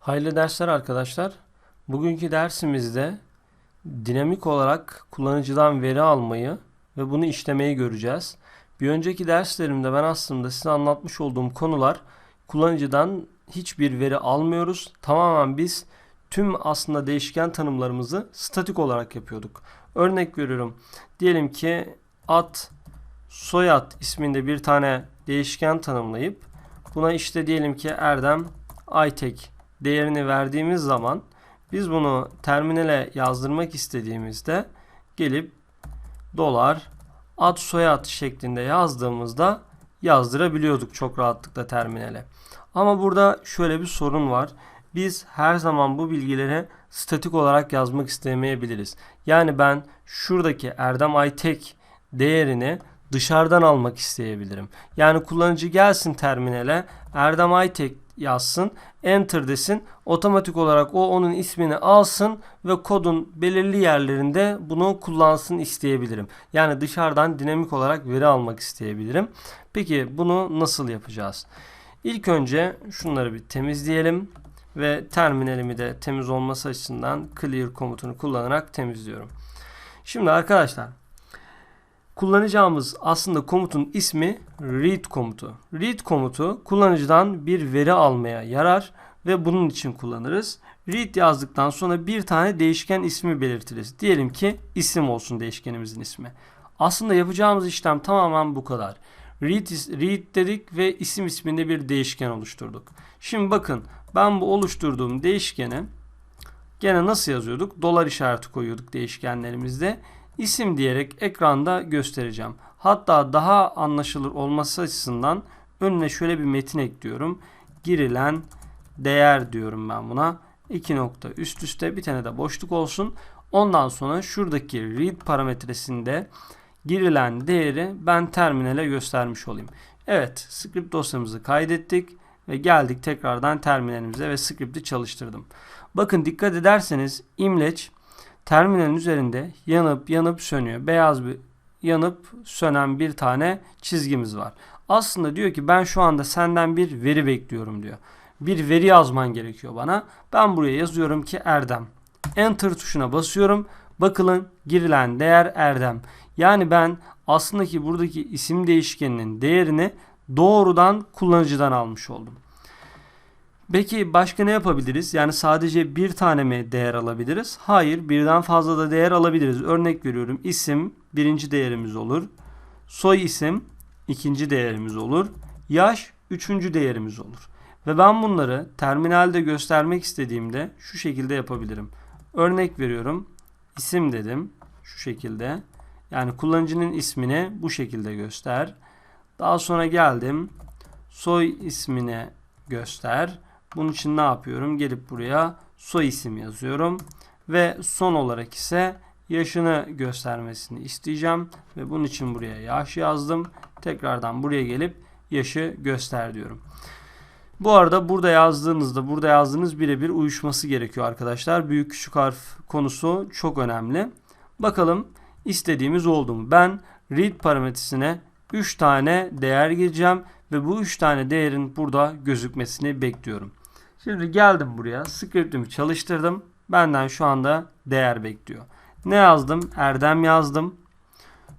Hayırlı dersler arkadaşlar. Bugünkü dersimizde dinamik olarak kullanıcıdan veri almayı ve bunu işlemeyi göreceğiz. Bir önceki derslerimde ben aslında size anlatmış olduğum konular kullanıcıdan hiçbir veri almıyoruz. Tamamen biz tüm aslında değişken tanımlarımızı statik olarak yapıyorduk. Örnek veriyorum. Diyelim ki ad, soyad isminde bir tane değişken tanımlayıp buna işte diyelim ki Erdem Aytek değerini verdiğimiz zaman biz bunu terminale yazdırmak istediğimizde gelip dolar ad soyad şeklinde yazdığımızda yazdırabiliyorduk çok rahatlıkla terminale. Ama burada şöyle bir sorun var. Biz her zaman bu bilgileri statik olarak yazmak istemeyebiliriz. Yani ben şuradaki Erdem Aytek değerini dışarıdan almak isteyebilirim. Yani kullanıcı gelsin terminale Erdem Aytek yazsın, enter desin. Otomatik olarak o onun ismini alsın ve kodun belirli yerlerinde bunu kullansın isteyebilirim. Yani dışarıdan dinamik olarak veri almak isteyebilirim. Peki bunu nasıl yapacağız? İlk önce şunları bir temizleyelim ve terminalimi de temiz olması açısından clear komutunu kullanarak temizliyorum. Şimdi arkadaşlar kullanacağımız aslında komutun ismi read komutu. Read komutu kullanıcıdan bir veri almaya yarar ve bunun için kullanırız. Read yazdıktan sonra bir tane değişken ismi belirtiriz. Diyelim ki isim olsun değişkenimizin ismi. Aslında yapacağımız işlem tamamen bu kadar. Read, read dedik ve isim isminde bir değişken oluşturduk. Şimdi bakın ben bu oluşturduğum değişkeni gene nasıl yazıyorduk? Dolar işareti koyuyorduk değişkenlerimizde isim diyerek ekranda göstereceğim. Hatta daha anlaşılır olması açısından önüne şöyle bir metin ekliyorum. Girilen değer diyorum ben buna. İki nokta üst üste bir tane de boşluk olsun. Ondan sonra şuradaki read parametresinde girilen değeri ben terminale göstermiş olayım. Evet script dosyamızı kaydettik ve geldik tekrardan terminalimize ve script'i çalıştırdım. Bakın dikkat ederseniz imleç terminalin üzerinde yanıp yanıp sönüyor. Beyaz bir yanıp sönen bir tane çizgimiz var. Aslında diyor ki ben şu anda senden bir veri bekliyorum diyor. Bir veri yazman gerekiyor bana. Ben buraya yazıyorum ki Erdem. Enter tuşuna basıyorum. Bakılın girilen değer Erdem. Yani ben aslında ki buradaki isim değişkeninin değerini doğrudan kullanıcıdan almış oldum. Peki başka ne yapabiliriz? Yani sadece bir tane mi değer alabiliriz? Hayır, birden fazla da değer alabiliriz. Örnek veriyorum. İsim birinci değerimiz olur. Soy isim ikinci değerimiz olur. Yaş üçüncü değerimiz olur. Ve ben bunları terminalde göstermek istediğimde şu şekilde yapabilirim. Örnek veriyorum. İsim dedim. Şu şekilde. Yani kullanıcının ismini bu şekilde göster. Daha sonra geldim. Soy ismine göster. Bunun için ne yapıyorum? Gelip buraya soy isim yazıyorum. Ve son olarak ise yaşını göstermesini isteyeceğim. Ve bunun için buraya yaş yazdım. Tekrardan buraya gelip yaşı göster diyorum. Bu arada burada yazdığınızda burada yazdığınız birebir uyuşması gerekiyor arkadaşlar. Büyük küçük harf konusu çok önemli. Bakalım istediğimiz oldu mu? Ben read parametresine 3 tane değer gireceğim ve bu 3 tane değerin burada gözükmesini bekliyorum. Şimdi geldim buraya. Script'imi çalıştırdım. Benden şu anda değer bekliyor. Ne yazdım? Erdem yazdım.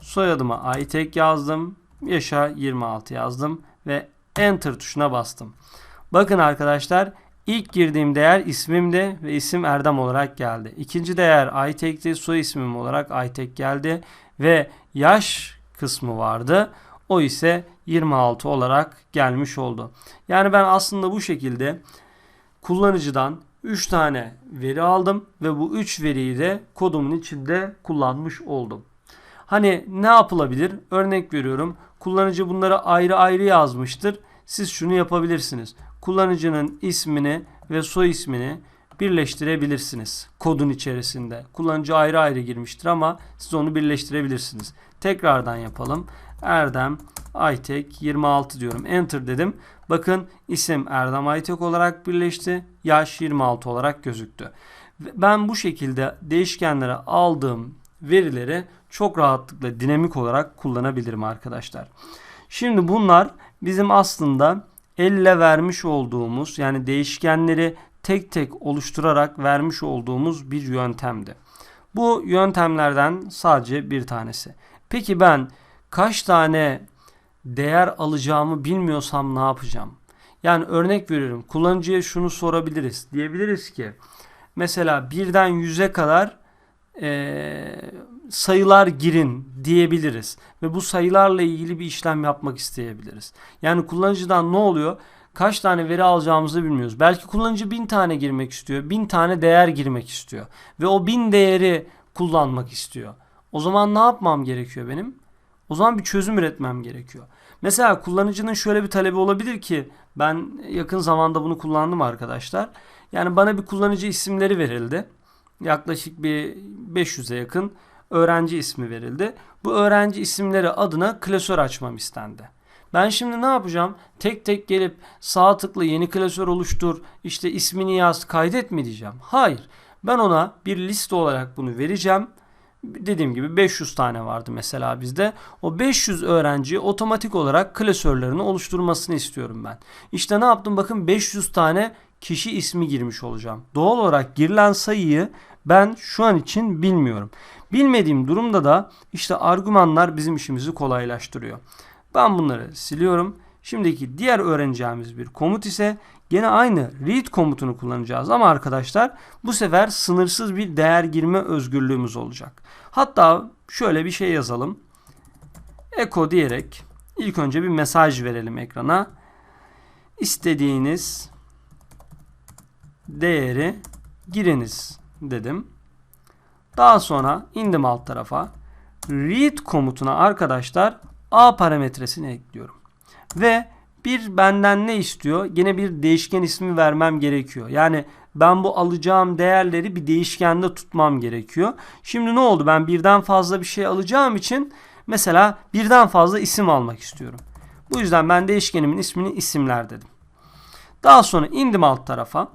Soyadıma Aytek yazdım. Yaşa 26 yazdım ve Enter tuşuna bastım. Bakın arkadaşlar ilk girdiğim değer ismimdi ve isim Erdem olarak geldi. İkinci değer Aytek'ti. Soy ismim olarak Aytek geldi ve yaş kısmı vardı. O ise 26 olarak gelmiş oldu. Yani ben aslında bu şekilde kullanıcıdan 3 tane veri aldım ve bu 3 veriyi de kodumun içinde kullanmış oldum. Hani ne yapılabilir? Örnek veriyorum. Kullanıcı bunları ayrı ayrı yazmıştır. Siz şunu yapabilirsiniz. Kullanıcının ismini ve soy ismini birleştirebilirsiniz kodun içerisinde. Kullanıcı ayrı ayrı girmiştir ama siz onu birleştirebilirsiniz. Tekrardan yapalım. Erdem Aytek 26 diyorum. Enter dedim. Bakın isim Erdem Aytek olarak birleşti. Yaş 26 olarak gözüktü. Ben bu şekilde değişkenlere aldığım verileri çok rahatlıkla dinamik olarak kullanabilirim arkadaşlar. Şimdi bunlar bizim aslında elle vermiş olduğumuz yani değişkenleri tek tek oluşturarak vermiş olduğumuz bir yöntemdi. Bu yöntemlerden sadece bir tanesi. Peki ben kaç tane değer alacağımı bilmiyorsam ne yapacağım? Yani örnek veriyorum. Kullanıcıya şunu sorabiliriz. Diyebiliriz ki mesela birden yüze kadar eee, sayılar girin diyebiliriz. Ve bu sayılarla ilgili bir işlem yapmak isteyebiliriz. Yani kullanıcıdan ne oluyor? Kaç tane veri alacağımızı bilmiyoruz. Belki kullanıcı bin tane girmek istiyor. Bin tane değer girmek istiyor. Ve o bin değeri kullanmak istiyor. O zaman ne yapmam gerekiyor benim? O zaman bir çözüm üretmem gerekiyor. Mesela kullanıcının şöyle bir talebi olabilir ki ben yakın zamanda bunu kullandım arkadaşlar. Yani bana bir kullanıcı isimleri verildi. Yaklaşık bir 500'e yakın öğrenci ismi verildi. Bu öğrenci isimleri adına klasör açmam istendi. Ben şimdi ne yapacağım? Tek tek gelip sağ tıkla yeni klasör oluştur, işte ismini yaz, kaydet mi diyeceğim? Hayır. Ben ona bir liste olarak bunu vereceğim. Dediğim gibi 500 tane vardı mesela bizde. O 500 öğrenci otomatik olarak klasörlerini oluşturmasını istiyorum ben. İşte ne yaptım? Bakın 500 tane kişi ismi girmiş olacağım. Doğal olarak girilen sayıyı ben şu an için bilmiyorum. Bilmediğim durumda da işte argümanlar bizim işimizi kolaylaştırıyor. Ben bunları siliyorum. Şimdiki diğer öğreneceğimiz bir komut ise gene aynı read komutunu kullanacağız ama arkadaşlar bu sefer sınırsız bir değer girme özgürlüğümüz olacak. Hatta şöyle bir şey yazalım. Echo diyerek ilk önce bir mesaj verelim ekrana. İstediğiniz değeri giriniz dedim. Daha sonra indim alt tarafa. Read komutuna arkadaşlar A parametresini ekliyorum. Ve bir benden ne istiyor? Yine bir değişken ismi vermem gerekiyor. Yani ben bu alacağım değerleri bir değişkende tutmam gerekiyor. Şimdi ne oldu? Ben birden fazla bir şey alacağım için mesela birden fazla isim almak istiyorum. Bu yüzden ben değişkenimin ismini isimler dedim. Daha sonra indim alt tarafa.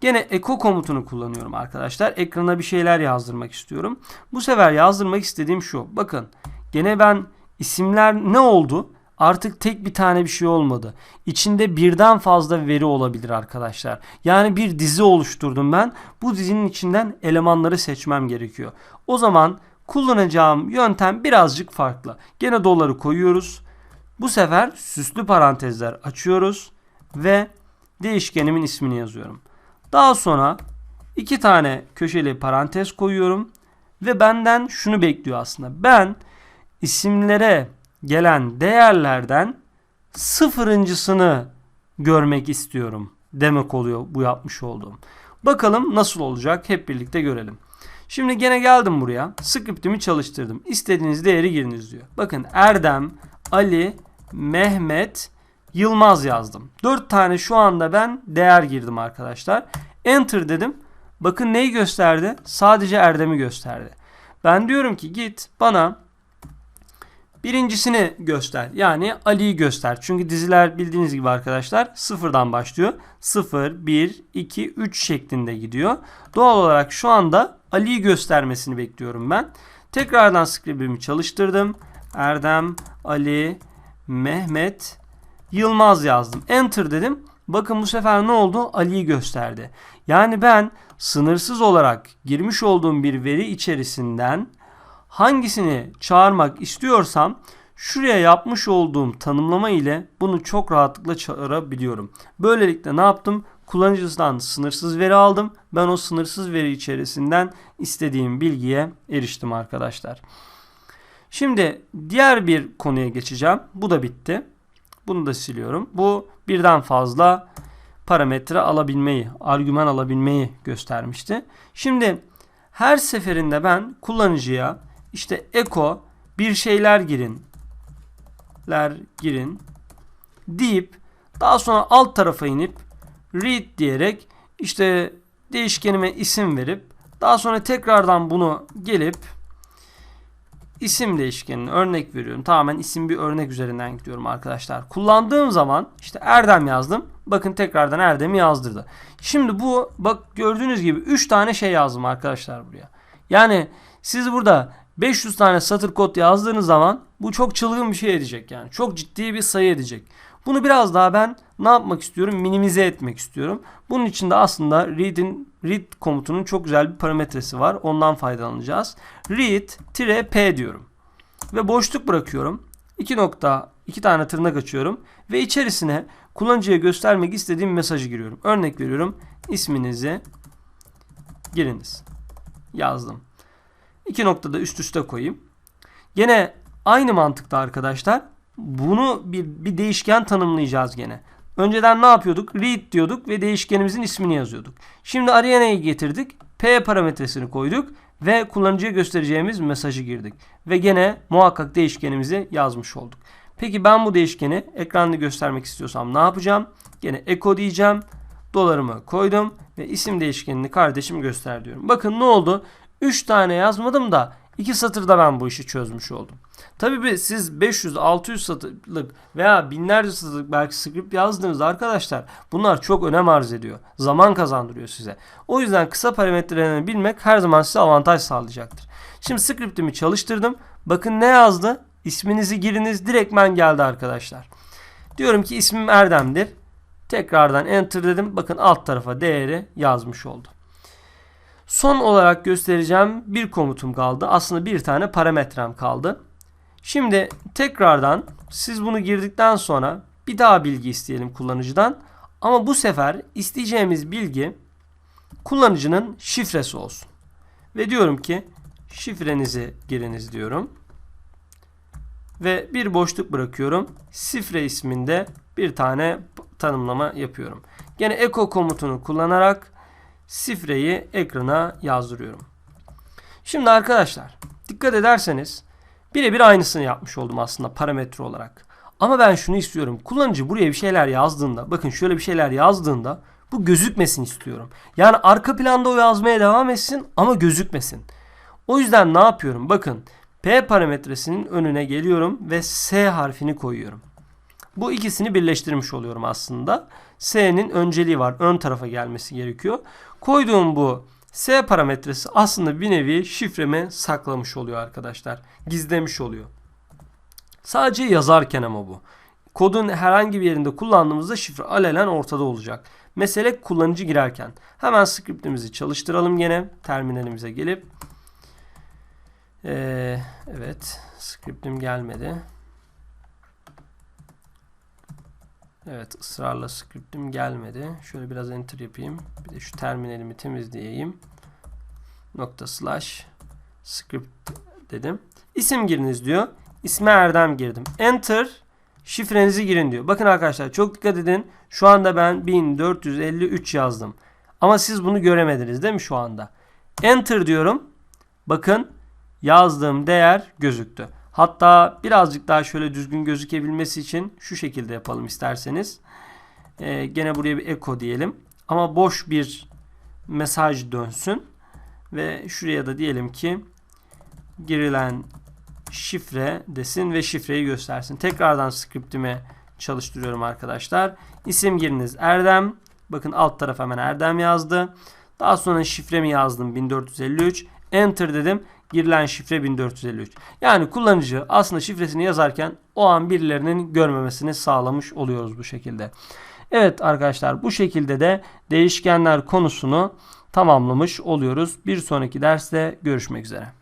Gene echo komutunu kullanıyorum arkadaşlar. Ekrana bir şeyler yazdırmak istiyorum. Bu sefer yazdırmak istediğim şu. Bakın gene ben isimler ne oldu? Artık tek bir tane bir şey olmadı. İçinde birden fazla veri olabilir arkadaşlar. Yani bir dizi oluşturdum ben. Bu dizinin içinden elemanları seçmem gerekiyor. O zaman kullanacağım yöntem birazcık farklı. Gene doları koyuyoruz. Bu sefer süslü parantezler açıyoruz ve değişkenimin ismini yazıyorum. Daha sonra iki tane köşeli parantez koyuyorum ve benden şunu bekliyor aslında. Ben isimlere gelen değerlerden sıfırıncısını görmek istiyorum demek oluyor bu yapmış olduğum. Bakalım nasıl olacak hep birlikte görelim. Şimdi gene geldim buraya. Script'imi çalıştırdım. İstediğiniz değeri giriniz diyor. Bakın Erdem, Ali, Mehmet, Yılmaz yazdım. 4 tane şu anda ben değer girdim arkadaşlar. Enter dedim. Bakın neyi gösterdi? Sadece Erdem'i gösterdi. Ben diyorum ki git bana birincisini göster. Yani Ali'yi göster. Çünkü diziler bildiğiniz gibi arkadaşlar sıfırdan başlıyor. 0, 1, 2, 3 şeklinde gidiyor. Doğal olarak şu anda Ali'yi göstermesini bekliyorum ben. Tekrardan script'imi çalıştırdım. Erdem, Ali, Mehmet, Yılmaz yazdım. Enter dedim. Bakın bu sefer ne oldu? Ali'yi gösterdi. Yani ben sınırsız olarak girmiş olduğum bir veri içerisinden hangisini çağırmak istiyorsam şuraya yapmış olduğum tanımlama ile bunu çok rahatlıkla çağırabiliyorum. Böylelikle ne yaptım? Kullanıcısından sınırsız veri aldım. Ben o sınırsız veri içerisinden istediğim bilgiye eriştim arkadaşlar. Şimdi diğer bir konuya geçeceğim. Bu da bitti. Bunu da siliyorum. Bu birden fazla parametre alabilmeyi, argüman alabilmeyi göstermişti. Şimdi her seferinde ben kullanıcıya işte echo bir şeyler girin ler girin deyip daha sonra alt tarafa inip read diyerek işte değişkenime isim verip daha sonra tekrardan bunu gelip isim değişkenine örnek veriyorum. Tamamen isim bir örnek üzerinden gidiyorum arkadaşlar. Kullandığım zaman işte Erdem yazdım. Bakın tekrardan Erdem'i yazdırdı. Şimdi bu bak gördüğünüz gibi 3 tane şey yazdım arkadaşlar buraya. Yani siz burada 500 tane satır kod yazdığınız zaman bu çok çılgın bir şey edecek yani. Çok ciddi bir sayı edecek. Bunu biraz daha ben ne yapmak istiyorum? Minimize etmek istiyorum. Bunun için de aslında read'in read komutunun çok güzel bir parametresi var. Ondan faydalanacağız. read-p diyorum. Ve boşluk bırakıyorum. 2 nokta 2 tane tırnak açıyorum ve içerisine kullanıcıya göstermek istediğim mesajı giriyorum. Örnek veriyorum. İsminizi giriniz. Yazdım. İki noktada üst üste koyayım. Gene aynı mantıkta arkadaşlar. Bunu bir, bir değişken tanımlayacağız gene. Önceden ne yapıyorduk? Read diyorduk ve değişkenimizin ismini yazıyorduk. Şimdi Ariana'yı getirdik. P parametresini koyduk ve kullanıcıya göstereceğimiz mesajı girdik. Ve gene muhakkak değişkenimizi yazmış olduk. Peki ben bu değişkeni ekranda göstermek istiyorsam ne yapacağım? Gene echo diyeceğim. Dolarımı koydum ve isim değişkenini kardeşim göster diyorum. Bakın ne oldu? 3 tane yazmadım da 2 satırda ben bu işi çözmüş oldum. Tabii siz 500-600 satırlık veya binlerce satırlık belki script yazdığınızda arkadaşlar bunlar çok önem arz ediyor. Zaman kazandırıyor size. O yüzden kısa parametrelerini bilmek her zaman size avantaj sağlayacaktır. Şimdi scriptimi çalıştırdım. Bakın ne yazdı? İsminizi giriniz direktmen geldi arkadaşlar. Diyorum ki ismim Erdem'dir. Tekrardan enter dedim. Bakın alt tarafa değeri yazmış oldu. Son olarak göstereceğim bir komutum kaldı. Aslında bir tane parametrem kaldı. Şimdi tekrardan siz bunu girdikten sonra bir daha bilgi isteyelim kullanıcıdan. Ama bu sefer isteyeceğimiz bilgi kullanıcının şifresi olsun. Ve diyorum ki şifrenizi giriniz diyorum. Ve bir boşluk bırakıyorum. Şifre isminde bir tane tanımlama yapıyorum. Gene echo komutunu kullanarak şifreyi ekrana yazdırıyorum. Şimdi arkadaşlar dikkat ederseniz birebir aynısını yapmış oldum aslında parametre olarak. Ama ben şunu istiyorum. Kullanıcı buraya bir şeyler yazdığında bakın şöyle bir şeyler yazdığında bu gözükmesin istiyorum. Yani arka planda o yazmaya devam etsin ama gözükmesin. O yüzden ne yapıyorum? Bakın P parametresinin önüne geliyorum ve S harfini koyuyorum. Bu ikisini birleştirmiş oluyorum aslında. S'nin önceliği var. Ön tarafa gelmesi gerekiyor. Koyduğum bu S parametresi aslında bir nevi şifremi saklamış oluyor arkadaşlar. Gizlemiş oluyor. Sadece yazarken ama bu. Kodun herhangi bir yerinde kullandığımızda şifre alelen ortada olacak. Mesele kullanıcı girerken. Hemen scriptimizi çalıştıralım gene. Terminalimize gelip. Ee, evet. Scriptim gelmedi. Evet ısrarla scriptim gelmedi. Şöyle biraz enter yapayım. Bir de şu terminalimi temizleyeyim. Nokta slash script dedim. İsim giriniz diyor. İsme Erdem girdim. Enter şifrenizi girin diyor. Bakın arkadaşlar çok dikkat edin. Şu anda ben 1453 yazdım. Ama siz bunu göremediniz değil mi şu anda? Enter diyorum. Bakın yazdığım değer gözüktü. Hatta birazcık daha şöyle düzgün gözükebilmesi için şu şekilde yapalım isterseniz. Ee, gene buraya bir echo diyelim. Ama boş bir mesaj dönsün. Ve şuraya da diyelim ki girilen şifre desin ve şifreyi göstersin. Tekrardan scriptimi çalıştırıyorum arkadaşlar. İsim giriniz Erdem. Bakın alt taraf hemen Erdem yazdı. Daha sonra şifremi yazdım 1453. Enter dedim girilen şifre 1453. Yani kullanıcı aslında şifresini yazarken o an birilerinin görmemesini sağlamış oluyoruz bu şekilde. Evet arkadaşlar bu şekilde de değişkenler konusunu tamamlamış oluyoruz. Bir sonraki derste görüşmek üzere.